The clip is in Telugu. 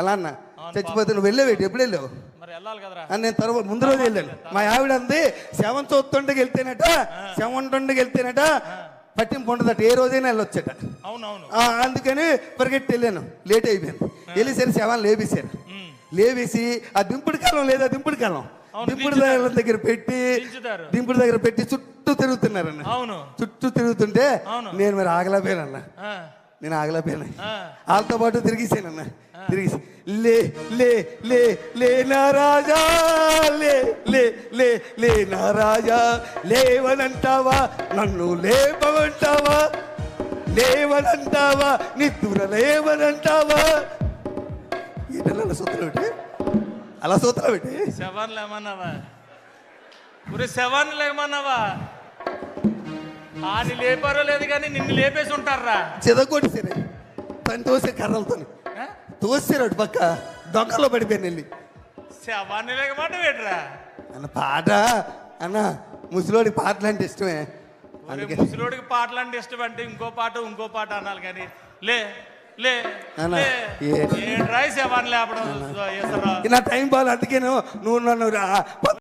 అలా అన్న. చచ్చిపోతే నువ్వు వెళ్ళావేటి ఎప్పుడు వెళ్ళావు? అని నేను తర్వాత ముందు రోజు వెళ్ళాను. మా ఆవిడ అంది శవం చూస్తుండకి వెళ్తేనట శవం ఉంటుండకి వెళ్తేనట పట్టింపు ఉండదట ఏ రోజైనా వెళ్ళొచ్చట. అందుకని పరిగెట్టి వెళ్ళాను. లేట్ అయిపోయింది. వెళ్ళేసరి శవాన్ని లేపేశారు. లేవేసి ఆ దింపుడు కాలం లేదా దింపుడు కాలం. దింపుడు. కాలం దగ్గర పెట్టి. దింపుడు దగ్గర పెట్టి చుట్టూ తిరుగుతున్నారన్న. చుట్టూ తిరుగుతుంటే. నేను మరి ఆగలేకపోయానన్న. ఆ, నేను ఆగలేకపోయాను. ఆ. వాళ్ళతో పాటు తిరిగిసానన్న తిరిగి లే లే లే లే నా రాజా లే లే లే లే నా రాజా లేవనంటావా? నన్ను లేపమంటావా? లేవనంటావా? నిద్దుర లేవనంటావా? అలా సూత్రం పెట్టి అలా సూత్రం పెట్టి శవాన్ని లేమన్నావా? ఒరే శవాన్ని లేమన్నావా? ఆని లేపారో లేదు కానీ నిన్ను లేపేసి ఉంటారా? చెదగొట్టేసారు పని తోసే కర్రలతో? తోసారు అటు పక్క. దొంగలో పడిపోయాను వెళ్ళి. శవాన్ని లేకమాట వేటరా అన్న పాట అన్న ముసలోడి పాటలు అంటే ఇష్టమే. అందుకే. ముసలోడికి పాటలు అంటే ఇష్టం అంటే ఇంకో పాట ఇంకో పాట అనాలి కానీ లే లే లే. ఏ- ఏంట్రా ఈ శవాన్ని లేపడం? నా టైం బాగా అందుకేను నువ్వు నన్ను రా-